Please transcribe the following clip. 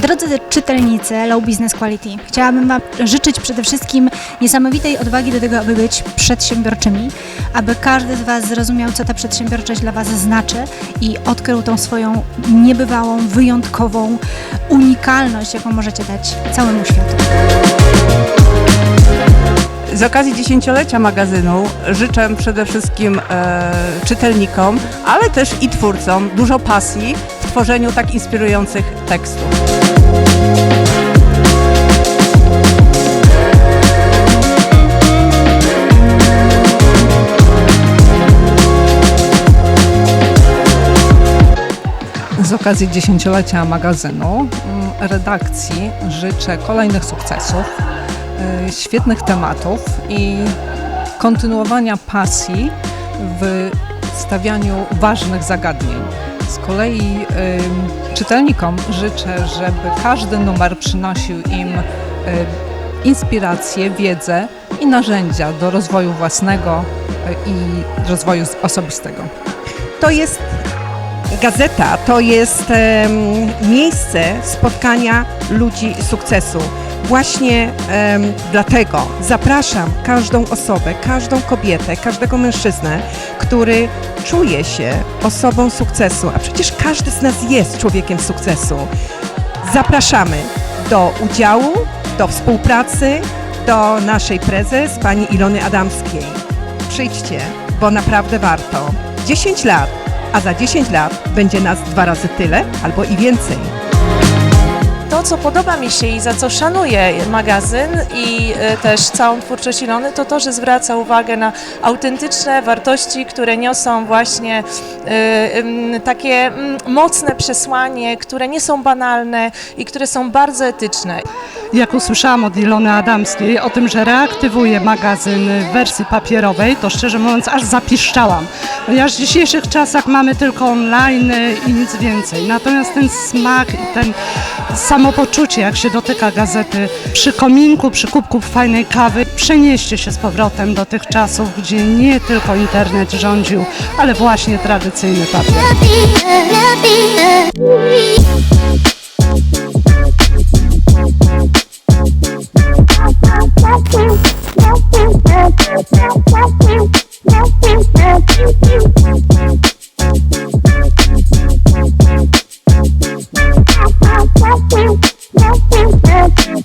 Drodzy czytelnicy Low Business Quality, chciałabym Wam życzyć przede wszystkim niesamowitej odwagi do tego, aby być przedsiębiorczymi, aby każdy z Was zrozumiał, co ta przedsiębiorczość dla Was znaczy i odkrył tą swoją niebywałą, wyjątkową unikalność, jaką możecie dać całemu światu. Z okazji dziesięciolecia magazynu życzę przede wszystkim e, czytelnikom, ale też i twórcom dużo pasji tworzeniu tak inspirujących tekstów. Z okazji dziesięciolecia magazynu mm, redakcji życzę kolejnych sukcesów, y, świetnych tematów i kontynuowania pasji w stawianiu ważnych zagadnień. Z kolei czytelnikom życzę, żeby każdy numer przynosił im inspirację, wiedzę i narzędzia do rozwoju własnego y, i rozwoju osobistego. To jest gazeta, to jest miejsce spotkania ludzi sukcesu. Właśnie em, dlatego zapraszam każdą osobę, każdą kobietę, każdego mężczyznę, który czuje się osobą sukcesu, a przecież każdy z nas jest człowiekiem sukcesu. Zapraszamy do udziału, do współpracy, do naszej prezes, pani Ilony Adamskiej. Przyjdźcie, bo naprawdę warto. 10 lat, a za 10 lat będzie nas dwa razy tyle albo i więcej. To, co podoba mi się i za co szanuję magazyn i e, też całą twórczość Ilony, to to, że zwraca uwagę na autentyczne wartości, które niosą właśnie e, takie mm, mocne przesłanie, które nie są banalne i które są bardzo etyczne. Jak usłyszałam od Ilony Adamskiej o tym, że reaktywuje magazyn w wersji papierowej, to szczerze mówiąc aż zapiszczałam. Ponieważ w dzisiejszych czasach mamy tylko online i nic więcej. Natomiast ten smak i ten samopoczucie, jak się dotyka gazety przy kominku, przy kubku fajnej kawy, przenieście się z powrotem do tych czasów, gdzie nie tylko internet rządził, ale właśnie tradycyjny papier.